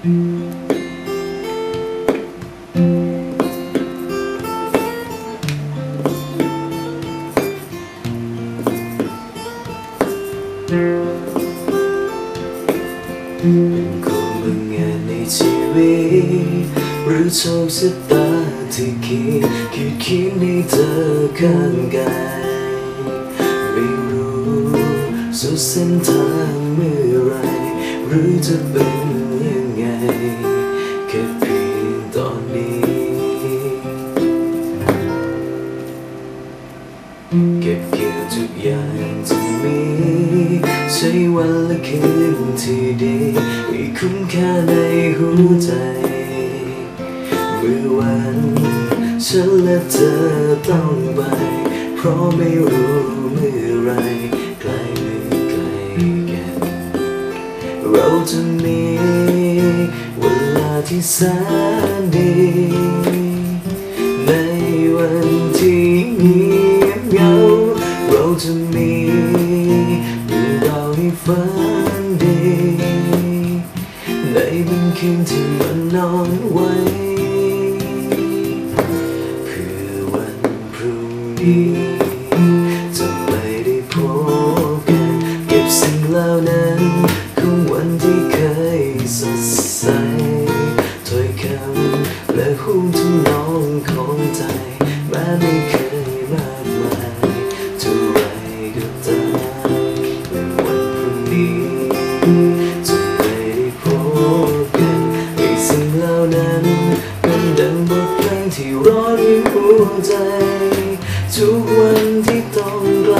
ของบางงานในชีวิตหรือโชคชะตาที่คิดคิดคิดในเธอข้างกายไม่รู้สุดเส้นทางเมื่อไรหรือจะเป็น เก็บเกี่ยวทุกอย่างที่มีใช้วันและคืนที่ดีให้คุ้มค่าในหัวใจเมื่อวันฉันและเธอต้องไปเพราะไม่รู้เมื่อไรใกล้หรือไกลกันเราจะมีเวลาที่แสนดี ในบางคืนที่มันนอนไว้ เพื่อวันพรุ่งนี้จะไม่ได้พบกันเก็บสิ่งเหล่านั้นของวันที่เคยสดใสถ้อยคำและหุ้มทำนองของใจแม้ไม่เคยมากมาย ที่ร้อนในหัวใจ ทุกวันที่ต้องไกล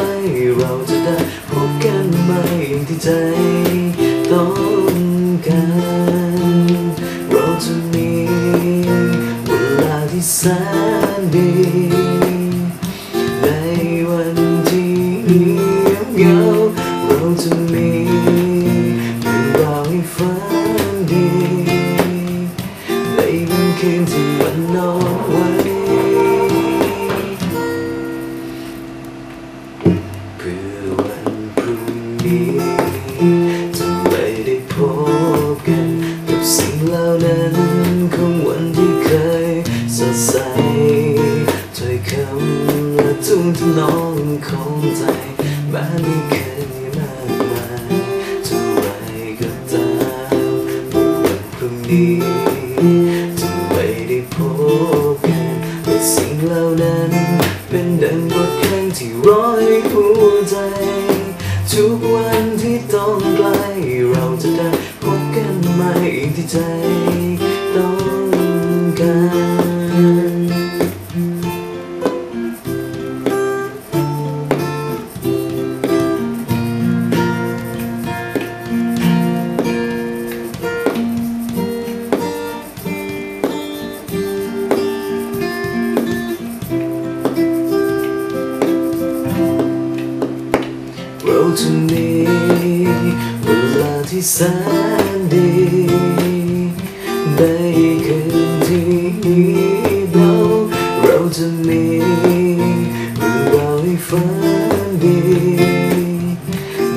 เราจะได้พบกันใหม่ที่ใจต้องการเราจะมีเวลาที่แสนดีในวันที่เงียบเหงาเราจะมีเรื่องราวให้ฝันดีในบางคืนที่ รุ่งนี้จะไม่ได้พบกันกับสิ่งเหล่านั้นของวันที่เคยสดใสถ้อยคำและทุ่งทนองของใจแม้ไม่เคยมากมายเท่าไรก็ตามเมื่อวันพรุ่งนี้จะไม่ได้พบกันแต่สิ่งเหล่านั้นเป็นดังบทเพลงที่ร้อยหัวใจ ทุกวันที่ต้องไกลเราจะได้พบกันใหม่ที่ใจ เราจะมีเวลาที่แสนดีในคืนที่เงียบเหงาเราจะมีเรื่องราวให้ฝันดี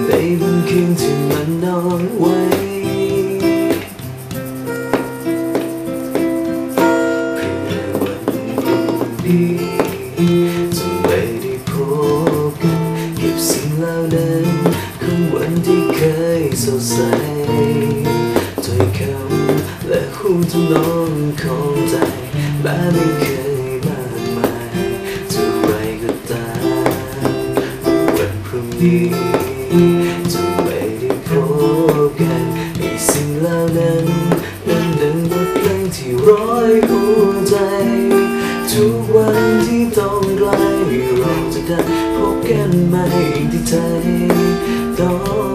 ในบางคืนที่มันนอนไว้เพื่อวันพ ที่เคยสดใสถ้อยคำและหุ้มทำนองของใจแม้ไม่เคยมากมายเท่าไรก็ตามวันพรุ่งนี้จะไม่ได้พบกันไอ้สิ่งเหล่านั้นนั้นดังบทเพลงที่ร้อยหัวใจทุกวันที่ต้องไกลเราจะได้พบกันใหมที่ใจต้อง